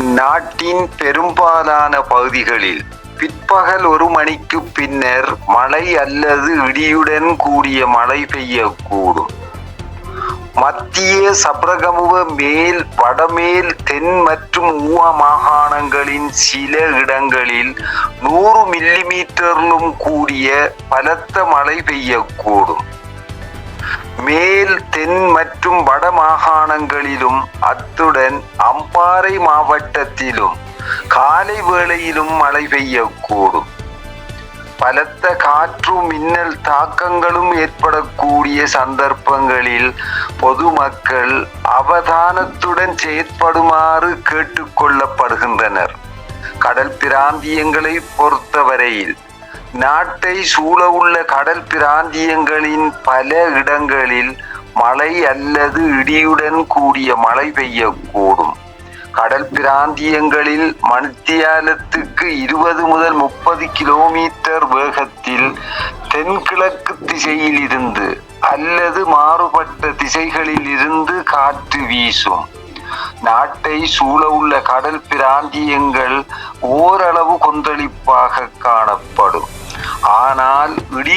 நாட்டின் பெரும்பாலான பகுதிகளில் பிற்பகல் ஒரு மணிக்கு பின்னர் மழை அல்லது இடியுடன் கூடிய மழை பெய்யக்கூடும். மத்திய சப்ரகமுக மேல் வடமேல் தென் மற்றும் ஊவ மாகாணங்களின் சில இடங்களில் நூறு மில்லிமீட்டரிலும் கூடிய பலத்த மழை பெய்யக்கூடும். மேல் தென் மற்றும் வட மாகாணங்களிலும் அத்துடன் அம்பாறை மாவட்டத்திலும் காலை வேளையிலும் மழை பெய்யக்கூடும். பலத்த காற்று மின்னல் தாக்கங்களும் ஏற்படக்கூடிய சந்தர்ப்பங்களில் பொதுமக்கள் அவதானத்துடன் செயற்படுமாறு கேட்டுக்கொள்ளப்படுகின்றனர் கடல் பிராந்தியங்களை பொறுத்தவரையில் நாட்டை சூழவுள்ள கடல் பிராந்தியங்களின் பல இடங்களில் மழை அல்லது இடியுடன் கூடிய மழை பெய்யக்கூடும். கடல் பிராந்தியங்களில் மணித்தியாலத்துக்கு இருபது முதல் முப்பது கிலோமீட்டர் வேகத்தில் தென்கிழக்கு திசையில் இருந்து அல்லது மாறுபட்ட திசைகளில் இருந்து காற்று வீசும். நாட்டை சூழவுள்ள கடல் பிராந்தியங்கள் ஓரளவு கொந்தளிப்பு